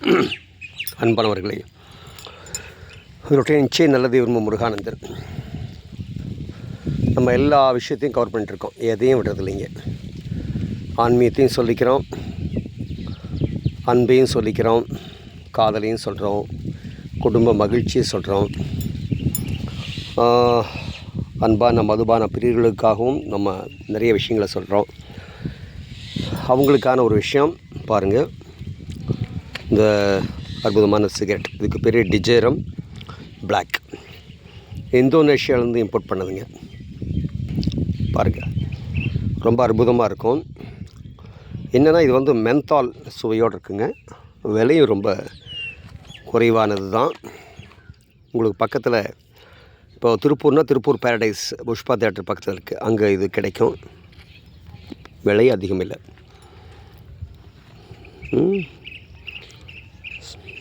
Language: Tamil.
அன்பானவர்களே இவருடைய நிச்சயம் நல்லது தெய்வம் முருகானந்தர். நம்ம எல்லா விஷயத்தையும் கவர் பண்ணிட்டுருக்கோம். எதையும் விடுறது இல்லைங்க ஆன்மீகத்தையும் சொல்லிக்கிறோம். அன்பையும் சொல்லிக்கிறோம். காதலையும் சொல்கிறோம் குடும்ப மகிழ்ச்சியை சொல்கிறோம் அன்பான மதுபான பிரியர்களுக்காகவும் நம்ம நிறைய விஷயங்களை சொல்கிறோம் அவங்களுக்கான ஒரு விஷயம் பாருங்கள் இந்த அற்புதமான சிகரெட். இதுக்கு பெரிய டிஜேரம் பிளாக் இந்தோனேஷியாவிலேருந்து இம்போர்ட் பண்ணதுங்க. பாருங்கள் ரொம்ப அற்புதமாக இருக்கும். என்னென்னா இது வந்து மென்தால் சுவையோடு இருக்குங்க. விலையும் ரொம்ப குறைவானது தான் உங்களுக்கு பக்கத்தில் இப்போ திருப்பூர்னால் திருப்பூர் பேரடைஸ் புஷ்பா தேட்டர் பக்கத்தில் இருக்குது அங்கே இது கிடைக்கும். விலை அதிகம் இல்லை. Cheers.